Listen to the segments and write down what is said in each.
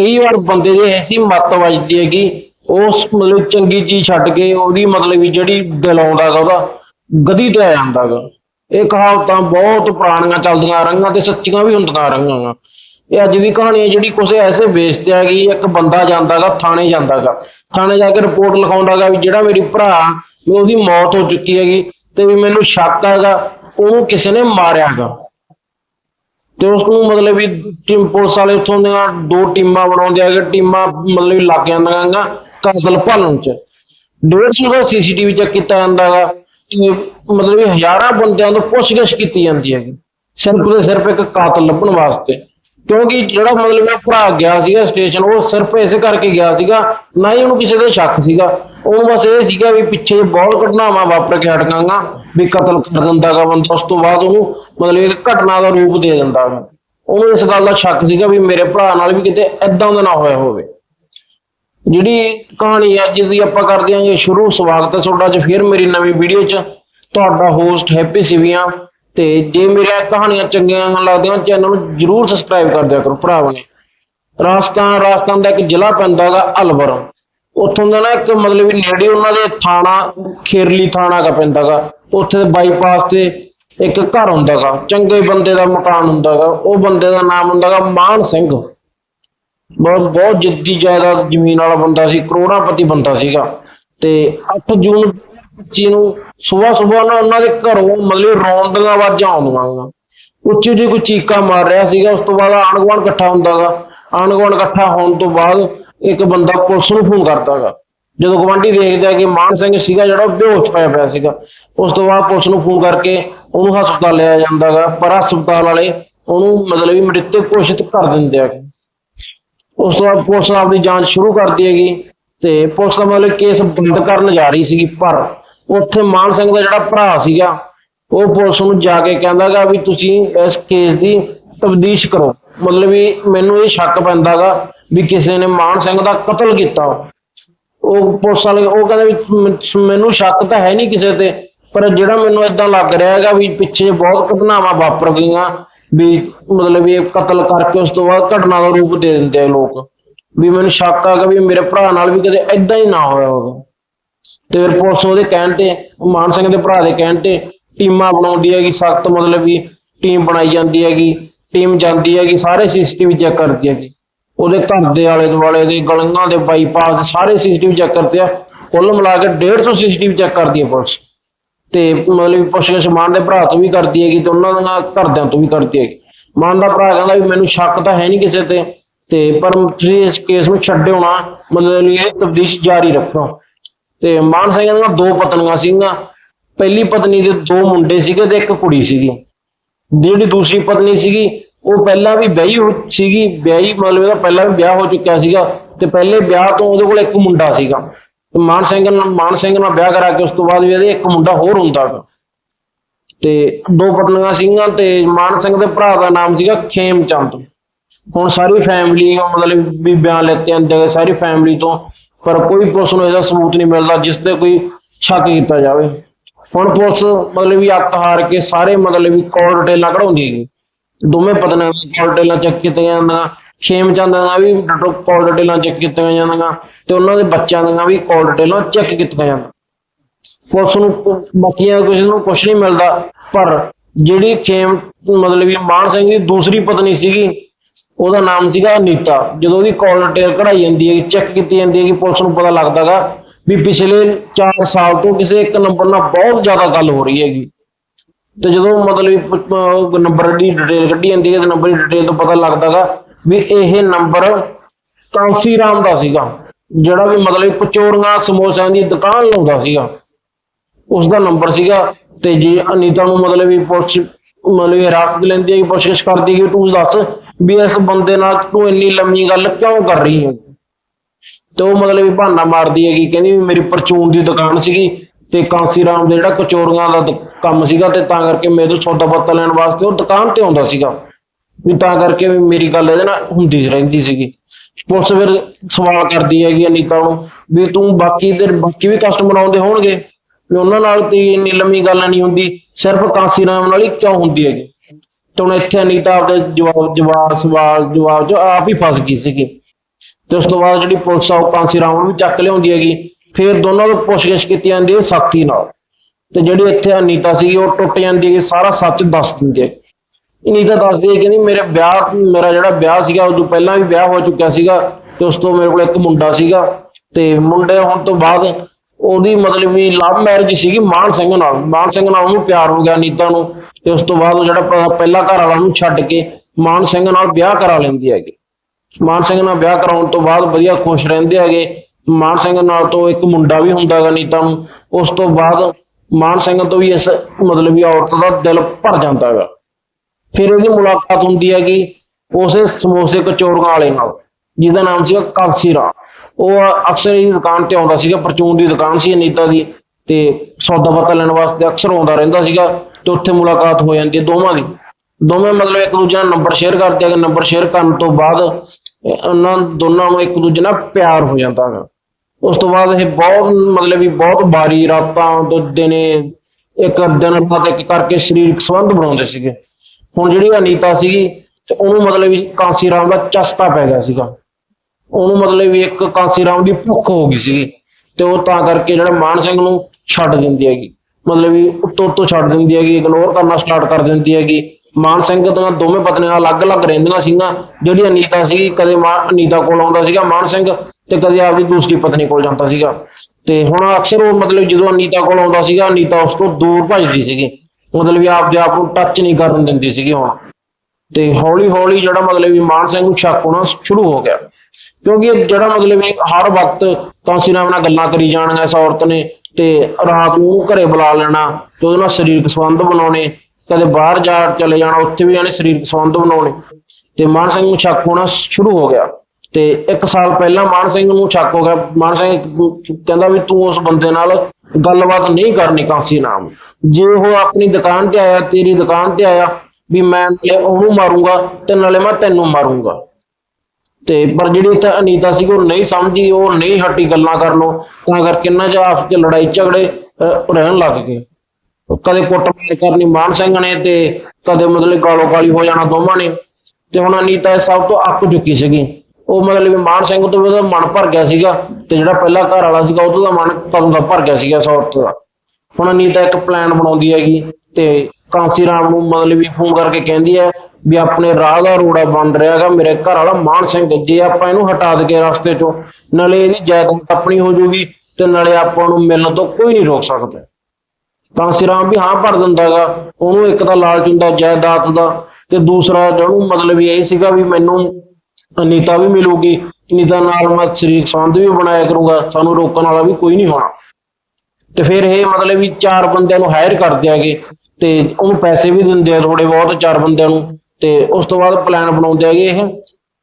ਕਈ ਵਾਰ ਬੰਦੇ ਦੇ ਐਸੀ ਮੱਤ ਵੱਜਦੀ ਹੈਗੀ, ਉਸ ਮਤਲਬ ਚੰਗੀ ਚੀਜ਼ ਛੱਡ ਕੇ ਉਹਦੀ ਮਤਲਬ ਵੀ ਜਿਹੜੀ ਦਿਲ ਆਉਂਦਾ ਉਹਦਾ ਗਦੀ ਤੇ ਆ ਜਾਂਦਾ ਇਹ ਕਹਾਵਤਾਂ ਬਹੁਤ ਪੁਰਾਣੀਆਂ ਚੱਲਦੀਆਂ ਰਹੀਆਂ ਤੇ ਸੱਚੀਆਂ ਵੀ ਹੁੰਦੀਆਂ ਆ ਰਹੀਆਂ। ਗਾ ਇਹ ਅੱਜ ਦੀ ਕਹਾਣੀ ਹੈ ਜਿਹੜੀ ਕੁਛ ਐਸੇ ਬੇਸ ਆ ਗਈ, ਇੱਕ ਬੰਦਾ ਜਾਂਦਾ ਗਾ ਥਾਣੇ ਜਾਂਦਾ ਗਾ ਥਾਣੇ ਜਾ ਕੇ ਰਿਪੋਰਟ ਲਿਖਾਉਂਦਾ ਗਾ ਵੀ ਜਿਹੜਾ ਮੇਰੀ ਭਰਾ ਵੀ ਉਹਦੀ ਮੌਤ ਹੋ ਚੁੱਕੀ ਹੈਗੀ ਤੇ ਵੀ ਮੈਨੂੰ ਸ਼ੱਕ ਹੈਗਾ, ਉਹਨੂੰ ਕਿਸੇ ਨੇ ਮਾਰਿਆ ਗਾ ਤੇ ਉਸ ਨੂੰ ਮਤਲਬ ਵੀ ਟੀਮ ਪੁਲਿਸ ਵਾਲੇ ਉੱਥੋਂ ਦੀਆਂ ਦੋ ਟੀਮਾਂ ਬਣਾਉਂਦੇ ਆਗੇ ਟੀਮਾਂ ਮਤਲਬ ਵੀ ਲੱਗ ਜਾਂਦੀਆਂ ਗਾ ਕਾਤਲ ਭਾਲਣ ਚ। 150 ਦਾ ਸੀਸੀਟੀਵੀ ਚੈੱਕ ਕੀਤਾ ਜਾਂਦਾ ਗਾ ਤੇ ਮਤਲਬ ਵੀ ਹਜ਼ਾਰਾਂ ਬੰਦਿਆਂ ਤੋਂ ਪੁੱਛਗਿੱਛ ਕੀਤੀ ਜਾਂਦੀ ਹੈਗੀ। ਸਿਰਫ ਤੇ ਸਿਰਫ ਇੱਕ ਕਾਤਲ ਲੱਭਣ ਵਾਸਤੇ। ਕਿਉਂਕਿ ਜਿਹੜਾ ਮਤਲਬ ਮੇਰਾ ਭਰਾ ਗਿਆ ਸੀਗਾ ਸਟੇਸ਼ਨ ਉਹ ਸਿਰਫ ਇਸੇ ਕਰਕੇ ਗਿਆ ਸੀਗਾ, ਨਾ ਹੀ ਉਹਨੂੰ ਕਿਸੇ ਦੇ ਸ਼ੱਕ ਸੀਗਾ। ਉਹਨੂੰ ਬਸ ਇਹ ਸੀਗਾ ਵੀ ਪਿੱਛੇ ਬਹੁਤ ਘਟਨਾਵਾਂ ਵਾਪਰ ਕੇ ਹਟਕਾਂਗਾ ਵੀ ਕਤਲ ਕਰ ਦਿੰਦਾ ਬੰਦਾ, ਉਸ ਤੋਂ ਬਾਅਦ ਉਹਨੂੰ ਮਤਲਬ ਇੱਕ ਘਟਨਾ ਦਾ ਰੂਪ ਦੇ ਦਿੰਦਾ ਗਾ। ਉਹਨੂੰ ਇਸ ਗੱਲ ਦਾ ਸ਼ੱਕ ਸੀਗਾ ਵੀ ਮੇਰੇ ਭਰਾ ਨਾਲ ਵੀ ਕਿਤੇ ਐਦਾਂ ਦਾ ਨਾ ਹੋਇਆ ਹੋਵੇ। ਜਿਹੜੀ ਕਹਾਣੀ ਅੱਜ ਦੀ ਆਪਾਂ ਕਰ ਦਿਆਂਗੇ ਸ਼ੁਰੂ। ਸਵਾਗਤ ਹੈ ਤੁਹਾਡਾ ਅੱਜ ਫਿਰ ਮੇਰੀ ਨਵੀਂ ਵੀਡੀਓ 'ਚ। ਤੁਹਾਡਾ ਹੋਸਟ ਹੈਪੀ ਸਿਵੀਆਂ ਤੇ ਜੇ ਮੇਰੀਆਂ ਕਹਾਣੀਆਂ ਚੰਗੀਆਂ ਲੱਗਦੀਆਂ ਚੈਨਲ ਨੂੰ ਜਰੂਰ ਸਬਸਕ੍ਰਾਈਬ ਕਰ ਦਿਆ ਕਰੋ ਭਰਾਵਾਂ ਨੇ। ਰਾਜਸਥਾਨ ਰਾਜਸਥਾਨ ਦਾ ਇੱਕ ਜ਼ਿਲ੍ਹਾ ਪੈਂਦਾ ਹੈਗਾ ਅਲਵਰ। ਉੱਥੋਂ ਦਾ ਨਾ ਇੱਕ ਮਤਲਬ ਵੀ ਨੇੜੇ ਉਹਨਾਂ ਦੇ ਥਾਣਾ, ਖੇਰਲੀ ਥਾਣਾ ਦਾ ਪੈਂਦਾ ਗਾ ਉੱਥੇ ਬਾਈਪਾਸ ਤੇ ਇੱਕ ਘਰ ਹੁੰਦਾ ਗਾ ਚੰਗੇ ਬੰਦੇ ਦਾ ਮਕਾਨ ਹੁੰਦਾ ਗਾ ਉਹ ਬੰਦੇ ਦਾ ਨਾਮ ਹੁੰਦਾ ਗਾ ਮਾਨ ਸਿੰਘ। ਬਹੁਤ ਬਹੁਤ ਜਿੱਦੀ ਜਾਇਦਾਦ ਜ਼ਮੀਨ ਵਾਲਾ ਬੰਦਾ ਸੀ ਕਰੋੜਾਪਤੀ ਬੰਦਾ ਸੀਗਾ। ਤੇ 8 ਜੂਨ 25 ਨੂੰ ਸਵੇਰ ਸਵੇਰ ਨਾ ਉਹਨਾਂ ਦੇ ਘਰੋਂ ਮਤਲਬ ਰੋਣ ਦੀਆਂ ਆਵਾਜ਼ਾਂ ਆਉਂਦੀਆਂ ਗਾ ਉੱਚੀ ਉੱਚੀ ਕੋਈ ਚੀਕਾ ਮਾਰ ਰਿਹਾ ਸੀਗਾ, ਉਸ ਤੋਂ ਬਾਅਦ ਆਂਢ ਇਕੱਠਾ ਹੁੰਦਾਗਾ। ਆਂਢ ਇਕੱਠਾ ਹੋਣ ਤੋਂ ਬਾਅਦ ਇੱਕ ਬੰਦਾ ਪੁਲਿਸ ਨੂੰ ਫੋਨ ਕਰਦਾਗਾ। ਜਦੋਂ ਗਵਾਂਢੀ ਦੇਖਦੇ ਕਿ ਮਾਨ ਸਿੰਘ ਸੀਗਾ ਜਿਹੜਾ ਬੇਹੋਸ਼ ਪਿਆ ਪਿਆ ਸੀਗਾ। ਉਸ ਤੋਂ ਬਾਅਦ ਪੁਲਿਸ ਨੂੰ ਫੋਨ ਕਰਕੇ ਉਹਨੂੰ ਹਸਪਤਾਲ ਲਿਆ ਜਾਂਦਾਗਾ, ਪਰ ਹਸਪਤਾਲ ਵਾਲੇ ਉਹਨੂੰ ਮਤਲਬ ਵੀ ਮ੍ਰਿਤਕ ਘੋਸ਼ਿਤ ਕਰ ਦਿੰਦੇ ਆ। ਉਸ ਤੋਂ ਬਾਅਦ ਪੁਲਿਸ ਆਪਣੀ ਜਾਂਚ ਸ਼ੁਰੂ ਕਰਦੀ ਹੈਗੀ ਤੇ ਪੁਲਿਸ ਦਾ ਮਤਲਬ ਕੇਸ ਬੰਦ ਕਰਨ ਜਾ ਰਹੀ ਸੀਗੀ, ਪਰ ਉੱਥੇ ਮਾਨ ਸਿੰਘ ਦਾ ਜਿਹੜਾ ਭਰਾ ਸੀਗਾ, ਉਹ ਪੁਲਿਸ ਨੂੰ ਜਾ ਕੇ ਕਹਿੰਦਾਗਾ ਵੀ ਤੁਸੀਂ ਇਸ ਕੇਸ ਦੀ ਤਫਤੀਸ਼ ਕਰੋ। ਮਤਲਬ ਵੀ ਮੈਨੂੰ ਇਹ ਸ਼ੱਕ ਪੈਂਦਾਗਾ ਵੀ ਕਿਸੇ ਨੇ ਮਾਨ ਸਿੰਘ ਦਾ ਕਤਲ ਕੀਤਾ। ਉਹ ਪੁਲਿਸ ਵਾਲੇ, ਉਹ ਕਹਿੰਦੇ ਵੀ ਮੈਨੂੰ ਸ਼ੱਕ ਤਾਂ ਹੈ ਨਹੀਂ ਕਿਸੇ ਤੇ, ਪਰ ਜਿਹੜਾ ਮੈਨੂੰ ਇਦਾਂ ਲੱਗ ਰਿਹਾ ਹੈਗਾ ਵੀ ਪਿੱਛੇ ਬਹੁਤ ਘਟਨਾਵਾਂ ਵਾਪਰ ਗਈਆਂ, ਵੀ ਮਤਲਬ ਵੀ ਇਹ ਕਤਲ ਕਰਕੇ ਉਸ ਤੋਂ ਬਾਅਦ ਘਟਨਾ ਦਾ ਰੂਪ ਦੇ ਦਿੰਦੇ ਆ ਲੋਕ। ਵੀ ਮੈਨੂੰ ਸ਼ੱਕ ਆ ਆਗਾ ਵੀ ਮੇਰੇ ਭਰਾ ਨਾਲ ਵੀ ਕਦੇ ਇਦਾਂ ਹੀ ਨਾ ਹੋਇਆ ਹੋਵੇ। ਤੇ ਫਿਰ ਪੁਲਿਸ ਉਹਦੇ ਕਹਿਣ ਤੇ, ਮਾਨ ਸਿੰਘ ਦੇ ਭਰਾ ਦੇ ਕਹਿਣ ਤੇ ਟੀਮਾਂ ਬਣਾਉਂਦੀ ਹੈਗੀ, ਸਖਤ ਮਤਲਬ ਵੀ ਟੀਮ ਬਣਾਈ ਜਾਂਦੀ ਹੈਗੀ, ਟੀਮ ਜਾਂਦੀ ਹੈਗੀ, ਸਾਰੇ ਸੀਸੀਟੀਵੀ ਚੈੱਕ ਕਰਦੀ ਹੈਗੀ। ਉਹਦੇ ਘਰ ਦੇ ਆਲੇ ਦੁਆਲੇ ਦੇ ਗਲੀਆਂ ਦੇ ਬਾਈਪਾਸ ਦੇ ਸਾਰੇ ਸੀਸੀਟੀਵੀ ਚੈੱਕ ਕਰਦੇ ਆ। ਕੁੱਲ ਮਿਲਾ ਕੇ 150 ਸੀਸੀਟੀਵੀ ਚੈੱਕ ਕਰਦੀ ਹੈ ਪੁਲਿਸ। ਤੇ ਮਤਲਬ ਵੀ ਪੁੱਛਗਿੱਛ ਮਾਨ ਦੇ ਭਰਾ ਤੋਂ ਵੀ ਕਰਦੀ ਹੈਗੀ ਤੇ ਉਹਨਾਂ ਦੀਆਂ ਘਰਦਿਆਂ ਤੋਂ ਵੀ ਕਰਦੀ ਹੈਗੀ। ਮਾਨ ਦਾ ਭਰਾ ਕਹਿੰਦਾ ਵੀ ਮੈਨੂੰ ਸ਼ੱਕ ਤਾਂ ਹੈ ਨਹੀਂ ਕਿਸੇ ਤੇ ਤੇ ਪਰ ਤੁਸੀਂ ਇਸ ਕੇਸ ਨੂੰ ਛੱਡਿਓ ਨਾ, ਮਤਲਬ ਵੀ ਇਹ ਤਫਤੀਸ਼ ਜਾਰੀ ਰੱਖੋ ਤੇ ਮਾਨ ਸਿੰਘ ਦੀਆਂ ਦੋ ਪਤਨੀਆਂ ਸੀਗੀਆਂ। ਪਹਿਲੀ ਪਤਨੀ ਦੇ ਦੋ ਮੁੰਡੇ ਸੀਗੇ ਤੇ ਇੱਕ ਕੁੜੀ ਸੀਗੀ। ਜਿਹੜੀ ਦੂਸਰੀ ਪਤਨੀ ਸੀਗੀ, ਉਹ ਪਹਿਲਾਂ ਵੀ ਵਿਆਹੀ ਸੀਗੀ, ਵਿਆਹੀ ਮਤਲਬ ਉਹਦਾ ਪਹਿਲਾਂ ਵੀ ਵਿਆਹ ਹੋ ਚੁੱਕਿਆ ਸੀਗਾ ਤੇ ਪਹਿਲੇ ਵਿਆਹ ਤੋਂ ਉਹਦੇ ਕੋਲ ਇੱਕ ਮੁੰਡਾ ਸੀਗਾ। ਤੇ ਮਾਨ ਸਿੰਘ ਨਾਲ, ਮਾਨ ਸਿੰਘ ਨਾਲ ਵਿਆਹ ਕਰਾ ਕੇ ਉਸ ਤੋਂ ਬਾਅਦ ਵੀ ਇਹਦੇ ਇੱਕ ਮੁੰਡਾ ਹੋਰ ਹੁੰਦਾ ਗਾ। ਤੇ ਦੋ ਪਤਨੀਆਂ ਸਿੰਘਾਂ ਤੇ ਮਾਨ ਸਿੰਘ ਦੇ ਭਰਾ ਦਾ ਨਾਮ ਸੀਗਾ ਖੇਮ ਚੰਦ ਹੁਣ ਸਾਰੀ ਫੈਮਿਲੀ ਮਤਲਬ ਵੀ ਬਿਆਨ ਲੈਤੇ ਆਂਦੇ ਸਾਰੀ ਫੈਮਿਲੀ ਤੋਂ ਪਰ ਕੋਈ ਪੁਲਿਸ ਨੂੰ ਇਹਦਾ ਸਬੂਤ ਨਹੀਂ ਮਿਲਦਾ ਜਿਸ ਤੇ ਕੋਈ ਸ਼ੱਕ ਕੀਤਾ ਜਾਵੇ। ਹੁਣ ਪੁਲਿਸ ਮਤਲਬ ਵੀ ਅੱਕ ਹਾਰ ਕੇ ਸਾਰੇ ਮਤਲਬ ਵੀ ਕਾਲ ਡਿਟੇਲਾਂ ਕਢਾਉਂਦੀ ਹੈਗੀ। ਦੋਵੇਂ ਪਤਨੀਆਂ ਕਾਲ ਡਿਟੇਲਾਂ ਚੈੱਕ ਕੀਤੀਆਂ ਜਾਂਦੀਆਂ। ਖੇਮ ਚੰਦ ਦੀਆਂ ਵੀ ਕਾਲ ਡਿਟੇਲਾਂ ਚੈੱਕ ਕੀਤੀਆਂ ਜਾਂਦੀਆਂ ਤੇ ਉਹਨਾਂ ਦੇ ਬੱਚਿਆਂ ਦੀਆਂ ਵੀ ਕੋਲ ਡਿਟੇਲਾਂ ਚੈੱਕ ਕੀਤੀਆਂ ਜਾਂਦੀਆਂ। ਪੁਲਿਸ ਨੂੰ ਬਾਕੀਆਂ ਕਿਸੇ ਨੂੰ ਕੁਝ ਨਹੀਂ ਮਿਲਦਾ। ਪਰ ਜਿਹੜੀ ਖੇਮ ਮਤਲਬ ਵੀ ਮਾਨ ਸਿੰਘ ਦੀ ਦੂਸਰੀ ਪਤਨੀ ਸੀਗੀ ਉਹਦਾ ਨਾਮ ਸੀਗਾ ਅਨੀਤਾ। ਜਦੋਂ ਉਹਦੀ ਕਾਲ ਡਿਟੇਲ ਕਢਾਈ ਜਾਂਦੀ ਹੈ ਚੈੱਕ ਕੀਤੀ ਜਾਂਦੀ ਹੈ ਕਿ ਪੁਲਿਸ ਨੂੰ ਪਤਾ ਲੱਗਦਾਗਾ ਵੀ ਪਿਛਲੇ 4 ਸਾਲ ਤੋਂ ਕਿਸੇ ਇੱਕ ਨੰਬਰ ਨਾਲ ਬਹੁਤ ਜ਼ਿਆਦਾ ਗੱਲ ਹੋ ਰਹੀ ਹੈਗੀ। ਤੇ ਜਦੋਂ ਮਤਲਬ ਨੰਬਰ ਦੀ ਡਿਟੇਲ ਕੱਢੀ ਜਾਂਦੀ ਹੈ, ਤੇ ਨੰਬਰ ਦੀ ਡਿਟੇਲ ਤੋਂ ਪਤਾ ਲੱਗਦਾਗਾ ਵੀ ਇਹ ਨੰਬਰ ਕਾਂਸੀ ਰਾਮ ਦਾ ਸੀਗਾ, ਜਿਹੜਾ ਵੀ ਮਤਲਬ ਪਚੋਰੀਆਂ ਸਮੋਸਿਆਂ ਦੀ ਦੁਕਾਨ ਲਾਉਂਦਾ ਸੀਗਾ। ਉਸ ਦਾ ਨੰਬਰ ਸੀਗਾ ਤੇ ਜੀ ਅਨੀਤਾ ਨੂੰ ਮਤਲਬ ਵੀ ਪੁਲਿਸ, ਮਤਲਬ ਵੀ ਹਿਰਾਸਤ ਲੈਂਦੀ ਹੈ ਕਿ ਪੁੱਛਗਿੱਛ ਕਰਦੀ ਕਿ ਤੂੰ ਦੱਸ ਵੀ ਇਸ ਬੰਦੇ ਨਾਲ ਤੂੰ ਇੰਨੀ ਲੰਮੀ ਗੱਲ ਕਿਉਂ ਕਰ ਰਹੀ ਹੈ? ਤੇ ਉਹ ਮਤਲਬ ਵੀ ਬਹਾਨਾ ਮਾਰਦੀ ਹੈਗੀ, ਕਹਿੰਦੀ ਵੀ ਮੇਰੀ ਪਰਚੂਨ ਦੀ ਦੁਕਾਨ ਸੀਗੀ ਤੇ ਕਾਂਸੀ ਰਾਮ ਦੇ ਜਿਹੜਾ ਕਚੋਰੀਆਂ ਦਾ ਕੰਮ ਸੀਗਾ ਤੇ ਤਾਂ ਕਰਕੇ ਮੇਰੇ ਤੋਂ ਸੌਦਾ ਪੱਤਾ ਲੈਣ ਵਾਸਤੇ ਉਹ ਦੁਕਾਨ ਤੇ ਆਉਂਦਾ ਸੀਗਾ। ਵੀ ਤਾਂ ਕਰਕੇ ਵੀ ਮੇਰੀ ਗੱਲ ਇਹਦੇ ਨਾਲ ਹੁੰਦੀ ਰਹਿੰਦੀ ਸੀਗੀ। ਪੁਲਿਸ ਫਿਰ ਸਵਾਲ ਕਰਦੀ ਹੈਗੀ ਅਨੀਤਾ ਨੂੰ ਵੀ ਤੂੰ ਬਾਕੀ ਦੇ, ਬਾਕੀ ਵੀ ਕਸਟਮਰ ਆਉਂਦੇ ਹੋਣਗੇ? ਵੀ ਉਹਨਾਂ ਨਾਲ ਤੇ ਇੰਨੀ ਲੰਮੀ ਗੱਲ ਨਹੀਂ ਹੁੰਦੀ, ਸਿਰਫ ਕਾਂਸੀ ਰਾਮ ਨਾਲ ਹੀ ਕਿਉਂ ਹੁੰਦੀ ਹੈਗੀ? ਤੇ ਹੁਣ ਇੱਥੇ ਅਨੀਤਾ ਆਪਦੇ ਜਵਾਬ ਜਵਾਬ, ਸਵਾਲ, ਜਵਾਬ ਚ ਆਪ ਹੀ ਫਸ ਗਈ ਸੀਗੀ। ਤੇ ਉਸ ਤੋਂ ਬਾਅਦ ਜਿਹੜੀ ਪੁਲਿਸ ਆ, ਉਹ ਕਾਂਸੀ ਰਾਮ ਨੂੰ ਵੀ ਚੱਕ ਲਿਆਉਂਦੀ ਹੈਗੀ। ਫਿਰ ਦੋਨਾਂ ਤੋਂ ਪੁੱਛਗਿੱਛ ਕੀਤੀ ਜਾਂਦੀ ਹੈ ਸਖਤੀ ਨਾਲ। ਤੇ ਜਿਹੜੀ ਇੱਥੇ ਅਨੀਤਾ ਸੀਗੀ, ਉਹ ਟੁੱਟ ਜਾਂਦੀ ਹੈ ਸਾਰਾ ਸੱਚ ਦੱਸ ਦਿੰਦੀ ਹੈ ਅਨੀਤਾ ਦੱਸਦੀ ਹੈ ਕਹਿੰਦੀ ਮੇਰੇ ਵਿਆਹ, ਮੇਰਾ ਜਿਹੜਾ ਵਿਆਹ ਸੀਗਾ, ਉਦੋਂ ਪਹਿਲਾਂ ਵੀ ਵਿਆਹ ਹੋ ਚੁੱਕਿਆ ਸੀਗਾ, ਤੇ ਉਸ ਤੋਂ ਮੇਰੇ ਕੋਲ ਇੱਕ ਮੁੰਡਾ ਸੀਗਾ। ਤੇ ਮੁੰਡੇ ਹੋਣ ਤੋਂ ਬਾਅਦ ਉਹਦੀ ਮਤਲਬ ਵੀ ਲਵ ਮੈਰਿਜ ਸੀਗੀ, ਮਾਨ ਸਿੰਘ ਨਾਲ। ਮਾਨ ਸਿੰਘ ਨਾਲ ਉਹਨੂੰ ਪਿਆਰ ਹੋ ਗਿਆ ਅਨੀਤਾ ਨੂੰ। ਤੇ ਉਸ ਤੋਂ ਬਾਅਦ ਉਹ ਜਿਹੜਾ ਪਹਿਲਾ ਘਰ ਵਾਲਾ ਨੂੰ ਛੱਡ ਕੇ ਮਾਨ ਸਿੰਘ ਨਾਲ ਵਿਆਹ ਕਰਾ ਲੈਂਦੀ ਹੈਗੀ। ਮਾਨ ਸਿੰਘ ਨਾਲ ਵਿਆਹ ਕਰਾਉਣ ਤੋਂ ਬਾਅਦ ਵਧੀਆ ਖੁਸ਼ ਰਹਿੰਦੇ ਹੈਗੇ। ਮਾਨ ਸਿੰਘ ਨਾਲ ਤੋਂ ਇੱਕ ਮੁੰਡਾ ਵੀ ਹੁੰਦਾ ਹੈਗਾ ਨੀਤਾ ਨੂੰ ਉਸ ਤੋਂ ਬਾਅਦ ਮਾਨ ਸਿੰਘ ਤੋਂ ਵੀ ਇਸ ਮਤਲਬ ਵੀ ਔਰਤ ਦਾ ਦਿਲ ਭਰ ਜਾਂਦਾ ਹੈਗਾ। ਫਿਰ ਇਹਦੀ ਮੁਲਾਕਾਤ ਹੁੰਦੀ ਹੈਗੀ ਉਸੇ ਸਮੋਸੇ ਕਚੌੜੀਆਂ ਵਾਲੇ ਨਾਲ, ਜਿਹਦਾ ਨਾਮ ਸੀਗਾ ਕਾਂਸੀ ਰਾਮ। ਉਹ ਅਕਸਰ ਇਹ ਦੁਕਾਨ ਤੇ ਆਉਂਦਾ ਸੀਗਾ, ਪਰਚੂਨ ਦੀ ਦੁਕਾਨ ਸੀ ਨੀਤਾ ਦੀ, ਤੇ ਸੌਦਾ ਪਤਾ ਲੈਣ ਵਾਸਤੇ ਅਕਸਰ ਆਉਂਦਾ ਰਹਿੰਦਾ ਸੀਗਾ। ਤੇ ਉੱਥੇ ਮੁਲਾਕਾਤ ਹੋ ਜਾਂਦੀ ਹੈ ਦੋਵਾਂ ਦੀ। ਦੋਵੇਂ ਮਤਲਬ ਇੱਕ ਦੂਜੇ ਨਾਲ ਨੰਬਰ ਸ਼ੇਅਰ ਕਰਦੇ ਹੈਗੇ ਨੰਬਰ ਸ਼ੇਅਰ ਕਰਨ ਤੋਂ ਬਾਅਦ ਉਹਨਾਂ ਦੋਨਾਂ ਨੂੰ ਇੱਕ ਦੂਜੇ ਨਾਲ ਪਿਆਰ ਹੋ ਜਾਂਦਾ ਹੈਗਾ ਉਸ ਤੋਂ ਬਾਅਦ ਇਹ ਬਹੁਤ ਮਤਲਬ ਵੀ ਬਹੁਤ ਬਾਰੀ ਰਾਤਾਂ ਤੋਂ ਦਿਨੇ, ਇੱਕ ਦਿਨ ਰਾਤ ਇੱਕ ਕਰਕੇ ਸਰੀਰਕ ਸੰਬੰਧ ਬਣਾਉਂਦੇ ਸੀਗੇ। ਹੁਣ ਜਿਹੜੀ ਅਨੀਤਾ ਸੀਗੀ, ਤੇ ਉਹਨੂੰ ਮਤਲਬ ਵੀ ਕਾਂਸੀ ਰਾਮ ਦਾ ਚਸਤਾ ਪੈ ਗਿਆ ਸੀਗਾ। ਉਹਨੂੰ ਮਤਲਬ ਵੀ ਇੱਕ ਕਾਂਸੀ ਰਾਮ ਦੀ ਭੁੱਖ ਹੋ ਗਈ ਸੀਗੀ, ਤੇ ਉਹ ਤਾਂ ਕਰਕੇ ਜਿਹੜਾ ਮਾਨ ਸਿੰਘ ਨੂੰ ਛੱਡ ਦਿੰਦੀ ਹੈਗੀ। ਮਤਲਬ ਵੀ ਉੱਤੋਂ ਉੱਤੋਂ ਛੱਡ ਦਿੰਦੀ ਹੈਗੀ ਇਗਨੋਰ ਕਰਨਾ ਸਟਾਰਟ ਕਰ ਦਿੰਦੀ ਹੈਗੀ। ਮਾਨ ਸਿੰਘ ਦੀਆਂ ਦੋਵੇਂ ਪਤਨੀਆਂ ਅਲੱਗ-ਅਲੱਗ ਰਹਿੰਦੀਆਂ ਸੀਗੀਆਂ, ਜਿਹੜੀ ਅਨੀਤਾ ਸੀ ਕਦੇ ਮਾਂ ਅਨੀਤਾ ਕੋਲ ਆਉਂਦਾ ਸੀਗਾ, ਮਾਨ ਸਿੰਘ, ਤੇ ਕਦੇ ਆਪਦੀ ਦੂਸਰੀ ਪਤਨੀ ਕੋਲ ਜਾਂਦਾ ਸੀਗਾ। ਤੇ ਹੁਣ ਅਕਸਰ ਉਹ ਮਤਲਬ ਜਦੋਂ ਅਨੀਤਾ ਕੋਲ ਆਉਂਦਾ ਸੀਗਾ, ਅਨੀਤਾ ਉਸ ਤੋਂ ਦੂਰ ਭੱਜਦੀ ਸੀਗੀ। ਮਤਲਬ ਵੀ ਆਪਦੇ ਆਪ ਨੂੰ ਟੱਚ ਨਹੀਂ ਕਰਨ ਦਿੰਦੀ ਸੀਗੀ ਹੁਣ। ਤੇ ਹੌਲੀ ਹੌਲੀ ਜਿਹੜਾ ਮਤਲਬ ਵੀ ਮਾਨ ਸਿੰਘ ਨੂੰ ਸ਼ੱਕ ਹੋਣਾ ਸ਼ੁਰੂ ਹੋ ਗਿਆ। ਕਿਉਂਕਿ ਜਿਹੜਾ ਮਤਲਬ ਵੀ ਹਰ ਵਕਤ ਕਾਂਸੀ ਨਾਲ ਗੱਲਾਂ ਕਰੀ ਜਾਣੀਆਂ ਇਸ ਔਰਤ ਨੇ। ਤੇ ਰਾਤ ਨੂੰ ਘਰੇ ਬੁਲਾ ਲੈਣਾ, ਤੇ ਉਹਦੇ ਨਾਲ ਸਰੀਰਕ ਸੰਬੰਧ ਬਣਾਉਣੇ, ਕਦੇ ਬਾਹਰ ਜਾ ਚਲੇ ਜਾਣਾ, ਉੱਥੇ ਵੀ ਇਹਨੇ ਸਰੀਰਕ ਸੰਬੰਧ ਬਣਾਉਣੇ। ਤੇ ਮਾਨ ਸਿੰਘ ਨੂੰ ਸ਼ੱਕ ਹੋਣਾ ਸ਼ੁਰੂ ਹੋ ਗਿਆ। ਤੇ ਇੱਕ ਸਾਲ ਪਹਿਲਾਂ ਮਾਨ ਸਿੰਘ ਨੂੰ ਸ਼ੱਕ ਹੋ ਗਿਆ। ਮਾਨ ਸਿੰਘ ਕਹਿੰਦਾ ਵੀ ਤੂੰ ਉਸ ਬੰਦੇ ਨਾਲ ਗੱਲਬਾਤ ਨਹੀਂ ਕਰਨੀ ਕਾਂਸੀ ਨਾਮ। ਜੇ ਉਹ ਆਪਣੀ ਦੁਕਾਨ ਤੇ ਆਇਆ, ਤੇਰੀ ਦੁਕਾਨ ਤੇ ਆਇਆ, ਵੀ ਮੈਂ ਨਾਲੇ ਉਹਨੂੰ ਮਾਰੂੰਗਾ ਤੇ ਨਾਲੇ ਮੈਂ ਤੈਨੂੰ ਮਾਰੂੰਗਾ। ਤੇ ਪਰ ਜਿਹੜੀ ਇੱਥੇ ਅਨੀਤਾ ਸੀ ਉਹ ਨਹੀਂ ਸਮਝੀ ਉਹ ਨਹੀਂ ਹਟੀ ਗੱਲਾਂ ਕਰਨੋਂ ਤਾਂ ਕਰਕੇ ਇਹਨਾਂ 'ਚ ਆਪਸ 'ਚ ਲੜਾਈ ਝਗੜੇ ਅਹ, ਰਹਿਣ ਲੱਗ ਗਏ। ਕਦੇ ਕੁੱਟਮਾਰ ਕਰਨੀ ਮਾਨ ਸਿੰਘ ਨੇ ਤੇ ਕਦੇ ਮਤਲਬ ਗਾਲੋ ਗਾਲੀ ਹੋ ਜਾਣਾ ਦੋਵਾਂ ਨੇ। ਤੇ ਹੁਣ ਅਨੀਤਾ ਸਭ ਤੋਂ ਅੱਕ ਚੁੱਕੀ ਸੀਗੀ। ਉਹ ਮਤਲਬ ਮਾਨ ਸਿੰਘ ਤੋਂ ਉਹਦਾ ਮਨ ਭਰ ਗਿਆ ਸੀਗਾ ਤੇ ਜਿਹੜਾ ਪਹਿਲਾ ਘਰ ਵਾਲਾ ਸੀਗਾ ਉਹਦਾ ਦਾ ਮਨ ਤਦੋਂ ਦਾ ਭਰ ਗਿਆ ਸੀਗਾ ਇਸ ਔਰਤ ਦਾ। ਹੁਣ ਅਨੀਤਾ ਇੱਕ ਪਲਾਨ ਬਣਾਉਂਦੀ ਹੈਗੀ ਤੇ ਕਾਂਸੀ ਰਾਮ ਨੂੰ ਮਤਲਬ ਵੀ ਫੋਨ ਕਰਕੇ ਕਹਿੰਦੀ ਹੈ ਵੀ ਆਪਣੇ ਰਾਹ ਦਾ ਰੋੜਾ ਬਣ ਰਿਹਾ ਮੇਰੇ ਘਰ ਵਾਲਾ ਮਾਨ ਸਿੰਘ ਜੇ ਆਪਾਂ ਇਹਨੂੰ ਹਟਾ ਦਈਏ ਰਸਤੇ ਚੋਂ, ਨਾਲੇ ਇਹਦੀ ਜਾਇਦਾਦ ਆਪਣੀ ਹੋ ਜਾਊਗੀ ਤੇ ਨਾਲੇ ਆਪਾਂ ਨੂੰ ਮਿਲਣ ਤੋਂ ਕੋਈ ਨਹੀਂ ਰੋਕ ਸਕਦਾ। ਕਾਂਸੀ ਰਾਮ ਵੀ ਹਾਂ ਭਰ ਦਿੰਦਾ ਹੈਗਾ ਉਹਨੂੰ ਇੱਕ ਤਾਂ ਲਾਲਚ ਹੁੰਦਾ ਜਾਇਦਾਦ ਦਾ ਤੇ ਦੂਸਰਾ ਜਿਹਨੂੰ ਮਤਲਬ ਇਹ ਸੀਗਾ ਵੀ ਮੈਨੂੰ ਨੀਤਾ ਵੀ ਮਿਲੂਗੀ ਨੀਤਾ ਨਾਲ ਮੈਂ ਸਰੀਰਕ ਸੰਬੰਧ ਵੀ ਬਣਾਇਆ ਕਰੂੰਗਾ, ਸਾਨੂੰ ਰੋਕਣ ਵਾਲਾ ਵੀ ਕੋਈ ਨਹੀਂ ਹੋਣਾ। ਤੇ ਫਿਰ ਇਹ ਮਤਲਬ ਵੀ ਚਾਰ ਬੰਦਿਆਂ ਨੂੰ ਹਾਇਰ ਕਰ ਦਿਆਂਗੇ ਤੇ ਉਹਨੂੰ ਪੈਸੇ ਵੀ ਦਿੰਦੇ ਆ ਥੋੜੇ ਬਹੁਤ ਚਾਰ ਬੰਦਿਆਂ ਨੂੰ। ਤੇ ਉਸ ਤੋਂ ਬਾਅਦ ਪਲਾਨ ਬਣਾਉਂਦੇ ਹੈਗੇ ਇਹ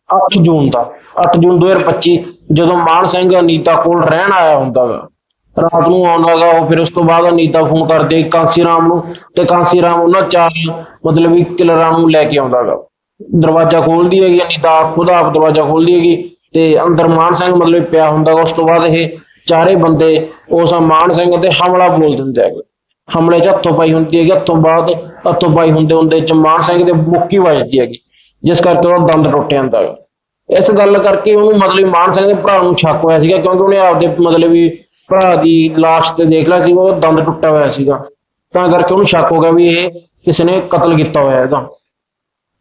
8 ਜੂਨ ਦਾ। 8 ਜੂਨ 2025 ਜਦੋਂ ਮਾਨ ਸਿੰਘ ਅਨੀਤਾ ਕੋਲ ਰਹਿਣ ਆਇਆ ਹੁੰਦਾ ਗਾ, ਰਾਤ ਨੂੰ ਆਉਂਦਾ ਗਾ, ਉਹ ਫਿਰ ਉਸ ਤੋਂ ਬਾਅਦ ਅਨੀਤਾ ਫੋਨ ਕਰਦੇ ਕਾਂਸੀ ਰਾਮ ਨੂੰ ਤੇ ਕਾਂਸੀ ਰਾਮ ਉਹਨਾਂ ਚਾਰ ਮਤਲਬ ਵੀ ਕਿਲਰਾਂ ਨੂੰ ਲੈ ਕੇ ਆਉਂਦਾ ਗਾ। ਦਰਵਾਜ਼ਾ ਖੋਲਦੀ ਹੈਗੀ, ਅਨੀਤਾ ਆਪ ਖੁਦ ਆਪ ਦਰਵਾਜ਼ਾ ਖੋਲਦੀ ਹੈਗੀ ਤੇ ਅੰਦਰ ਮਾਨ ਸਿੰਘ ਮਤਲਬ ਪਿਆ ਹੁੰਦਾ ਗਾ, ਉਸ ਤੋਂ ਬਾਅਦ ਇਹ ਚਾਰੇ ਬੰਦੇ ਉਸ ਮਾਨ ਸਿੰਘ ਤੇ ਹਮਲਾ ਬੋਲ ਦਿੰਦੇ ਹੈਗੇ। ਹਮਲੇ 'ਚ ਹੱਥੋਂ ਪਾਈ ਹੁੰਦੀ ਹੈਗੀ, ਹੱਥੋਂ ਬਾਅਦ ਹੱਥੋਂ ਪਾਈ ਹੁੰਦੇ ਹੁੰਦੇ ਚ ਮਾਨ ਸਿੰਘ ਦੇ ਮੁੱਕੀ ਵੱਜਦੀ ਹੈਗੀ, ਜਿਸ ਕਰਕੇ ਉਹਦਾ ਦੰਦ ਟੁੱਟ ਜਾਂਦਾ ਹੈਗਾ। ਇਸ ਗੱਲ ਕਰਕੇ ਉਹਨੂੰ ਮਤਲਬ ਮਾਨ ਸਿੰਘ ਦੇ ਭਰਾ ਨੂੰ ਸ਼ੱਕ ਹੋਇਆ ਸੀਗਾ, ਕਿਉਂਕਿ ਉਹਨੇ ਆਪਦੇ ਮਤਲਬ ਵੀ ਭਰਾ ਦੀ ਲਾਸ਼ ਤੇ ਦੇਖ ਲਿਆ ਸੀ ਉਹ ਦੰਦ ਟੁੱਟਾ ਹੋਇਆ ਸੀਗਾ। ਤਾਂ ਕਰਕੇ ਉਹਨੂੰ ਸ਼ੱਕ ਹੋ ਗਿਆ ਵੀ ਇਹ ਕਿਸੇ ਨੇ ਕਤਲ ਕੀਤਾ ਹੋਇਆ ਇਹਦਾ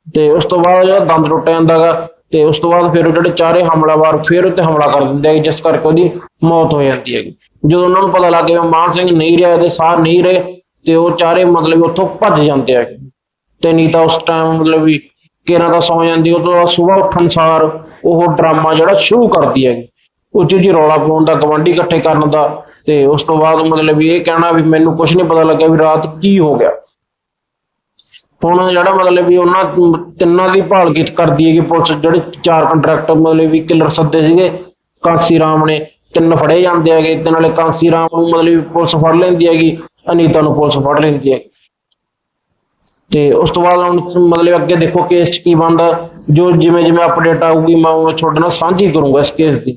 ਤੇ ਉਸ ਤੋਂ ਬਾਅਦ ਜਿਹੜਾ ਦੰਦ ਟੁੱਟ ਜਾਂਦਾਗਾ ਤੇ ਉਸ ਤੋਂ ਬਾਅਦ ਫਿਰ ਉਹ ਜਿਹੜੇ ਚਾਰੇ ਹਮਲਾਵਰ ਫਿਰ ਉੱਤੇ ਹਮਲਾ ਕਰ ਦਿੰਦੇ ਹੈਗੇ ਜਿਸ ਕਰਕੇ ਉਹਦੀ ਮੌਤ ਹੋ ਜਾਂਦੀ ਹੈਗੀ ਜਦੋਂ ਉਹਨਾਂ ਨੂੰ ਪਤਾ ਲੱਗ ਗਿਆ ਮਾਨ ਸਿੰਘ ਨਹੀਂ ਰਿਹਾ ਤੇ ਸਾਹ ਨਹੀਂ ਰਹੇ, ਤੇ ਉਹ ਚਾਰੇ ਮਤਲਬ ਉੱਥੋਂ ਭੱਜ ਜਾਂਦੇ ਹੈਗੇ ਤੇ ਨੀਤਾ ਉਸ ਟਾਈਮ ਮਤਲਬ ਵੀ ਕੇਰਾਂ ਦਾ ਸੌ ਜਾਂਦੀ, ਉਹ ਤੋਂ ਬਾਅਦ ਸਵੇਰ ਉੱਠਣ ਸਾਰ ਉਹ ਡਰਾਮਾ ਜਿਹੜਾ ਸ਼ੁਰੂ ਕਰਦੀ ਹੈਗੀ ਉੱਚੀ ਜੀ ਰੌਲਾ ਪਾਉਣ ਦਾ, ਗਵਾਂਢੀ ਇਕੱਠੇ ਕਰਨ ਦਾ, ਤੇ ਉਸ ਤੋਂ ਬਾਅਦ ਮਤਲਬ ਵੀ ਇਹ ਕਹਿਣਾ ਵੀ ਮੈਨੂੰ ਕੁਝ ਨਹੀਂ ਪਤਾ ਲੱਗਿਆ ਵੀ ਰਾਤ ਕੀ ਹੋ ਗਿਆ। ਹੁਣ ਜਿਹੜਾ ਮਤਲਬ ਵੀ ਉਹਨਾਂ ਤਿੰਨਾਂ ਦੀ ਭਾਲ ਕੀਤ ਕਰਦੀ ਹੈਗੀ ਪੁਲਿਸ, ਜਿਹੜੇ ਚਾਰ ਕੰਟਰੈਕਟਰ ਮਤਲਬ ਵੀ ਕਿਲਰ ਸੱਦੇ ਸੀਗੇ, ਕਾਂਸੀ ਰਾਮ ਨੇ ਤਿੰਨ ਫੜੇ ਜਾਂਦੇ ਹੈਗੇ ਤੇ ਨਾਲੇ ਕਾਂਸੀ ਰਾਮ ਨੂੰ ਮਤਲਬ ਵੀ ਪੁਲਿਸ ਫੜ ਲੈਂਦੀ ਹੈਗੀ, ਅਨੀਤਾ ਨੂੰ ਪੁਲਿਸ ਫੜ ਲੈਂਦੀ ਹੈ ਤੇ ਉਸ ਤੋਂ ਬਾਅਦ ਹੁਣ ਮਤਲਬ ਅੱਗੇ ਦੇਖੋ ਕੇਸ 'ਚ ਕੀ ਬਣਦਾ, ਜੋ ਜਿਵੇਂ ਜਿਵੇਂ ਅਪਡੇਟ ਆਊਗੀ, ਮੈਂ ਉਹ ਤੁਹਾਡੇ ਨਾਲ ਸਾਂਝੀ ਕਰੂੰਗਾ ਇਸ ਕੇਸ ਦੀ।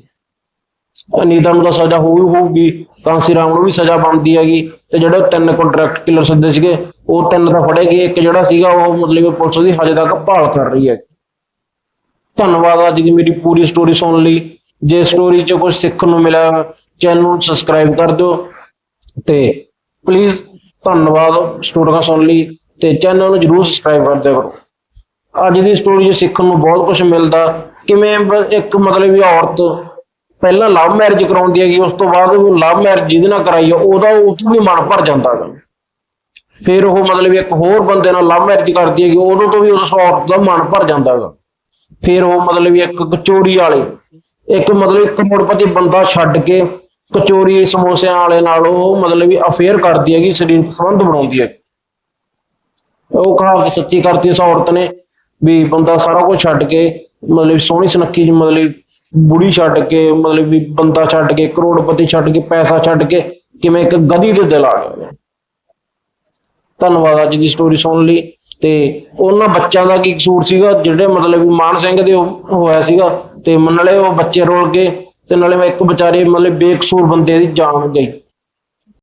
ਅਨੀਤਾ ਨੂੰ ਤਾਂ ਸਜ਼ਾ ਹੋਈ ਹੋਊਗੀ, ਕਾਂਸੀ ਰਾਮ ਨੂੰ ਵੀ ਸਜ਼ਾ ਬਣਦੀ ਹੈਗੀ, ਤੇ ਜਿਹੜੇ ਤਿੰਨ ਕੰਟਰੈਕਟ ਕਿਲਰ ਸੱਦੇ ਸੀਗੇ ਉਹ ਤਿੰਨ ਤਾਂ ਫੜੇ ਗਏ, ਇੱਕ ਜਿਹੜਾ ਸੀਗਾ ਉਹ ਮਤਲਬ ਪੁਲਿਸ ਦੀ ਹਜੇ ਤੱਕ ਭਾਲ ਕਰ ਰਹੀ ਹੈ। ਧੰਨਵਾਦ ਅੱਜ ਦੀ ਮੇਰੀ ਪੂਰੀ ਸਟੋਰੀ ਸੁਣਨ ਲਈ। ਜੇ ਸਟੋਰੀ 'ਚ ਕੁਝ ਸਿੱਖਣ ਨੂੰ ਮਿਲਿਆ ਚੈਨਲ ਨੂੰ ਸਬਸਕ੍ਰਾਈਬ ਕਰ ਦਿਓ। ਤੇ ਪਲੀਜ਼ ਧੰਨਵਾਦ ਸਟੋਰੀਆਂ ਸੁਣ ਲਈ ਤੇ ਚੈਨਲ ਨੂੰ ਜਰੂਰ ਸਬਸਕ੍ਰਾਈਬ ਕਰ ਦਿਆ ਕਰੋ। ਅੱਜ ਦੀ ਸਟੋਰੀ 'ਚ ਸਿੱਖਣ ਨੂੰ ਬਹੁਤ ਕੁਝ ਮਿਲਦਾ। ਕਿਵੇਂ ਇੱਕ ਮਤਲਬ ਵੀ ਔਰਤ ਪਹਿਲਾਂ ਲਵ ਮੈਰਿਜ ਕਰਾਉਂਦੀ ਹੈਗੀ, ਉਸ ਤੋਂ ਬਾਅਦ ਉਹ ਲਵ ਮੈਰਿਜ ਜਿਹਦੇ ਨਾਲ ਕਰਾਈ ਆ, ਉਹਦਾ ਉਹ ਵੀ ਮਨ ਭਰ ਜਾਂਦਾ ਹੈਗਾ। ਫਿਰ ਉਹ ਮਤਲਬ ਇੱਕ ਹੋਰ ਬੰਦੇ ਨਾਲ ਲਵ ਮੈਰਿਜ ਕਰਦੀ ਹੈਗੀ ਉਦੋਂ ਤੋਂ ਵੀ ਉਸ ਔਰਤ ਦਾ ਮਨ ਭਰ ਜਾਂਦਾ ਹੈਗਾ। ਫਿਰ ਉਹ ਮਤਲਬ ਇੱਕ ਕਚੋਰੀ ਵਾਲੇ, ਇੱਕ ਮਤਲਬ ਕਰੋੜਪਤੀ ਬੰਦਾ ਛੱਡ ਕੇ ਕਚੋਰੀ ਸਮੋਸਿਆਂ ਵਾਲੇ ਨਾਲ ਉਹ ਮਤਲਬ ਵੀ ਅਫੇਅਰ ਕਰਦੀ ਹੈਗੀ ਸਰੀਰਕ ਸੰਬੰਧ ਬਣਾਉਂਦੀ ਹੈ ਉਹ ਕਹਾਵਤ ਸੱਚੀ ਕਰਤੀ ਇਸ ਔਰਤ ਨੇ ਵੀ ਬੰਦਾ ਸਾਰਾ ਕੁਝ ਛੱਡ ਕੇ, ਮਤਲਬ ਸੋਹਣੀ ਸੁਨੱਖੀ ਜਿਹੀ ਮਤਲਬ ਬੁੜੀ ਛੱਡ ਕੇ, ਮਤਲਬ ਵੀ ਬੰਦਾ ਛੱਡ ਕੇ, ਕਰੋੜਪਤੀ ਛੱਡ ਕੇ, ਪੈਸਾ ਛੱਡ ਕੇ ਕਿਵੇਂ ਇੱਕ ਗਧੀ ਦੇ ਦਿਲ ਆ ਗਿਆ। ਧੰਨਵਾਦ ਅੱਜ ਦੀ ਸਟੋਰੀ ਸੁਣਨ ਲਈ। ਤੇ ਉਹਨਾਂ ਬੱਚਿਆਂ ਦਾ ਕੀ ਕਸੂਰ ਸੀਗਾ? ਜਿਹੜੇ ਮਤਲਬ ਵੀ ਮਾਨ ਸਿੰਘ ਦੇ ਉਹ ਹੋਇਆ ਸੀਗਾ। ਤੇ ਨਾਲੇ ਉਹ ਬੱਚੇ ਰੋਲ ਗਏ ਤੇ ਨਾਲੇ ਇੱਕ ਵਿਚਾਰੇ ਮਤਲਬ ਬੇਕਸੂਰ ਬੰਦੇ ਦੀ ਜਾਨ ਗਈ।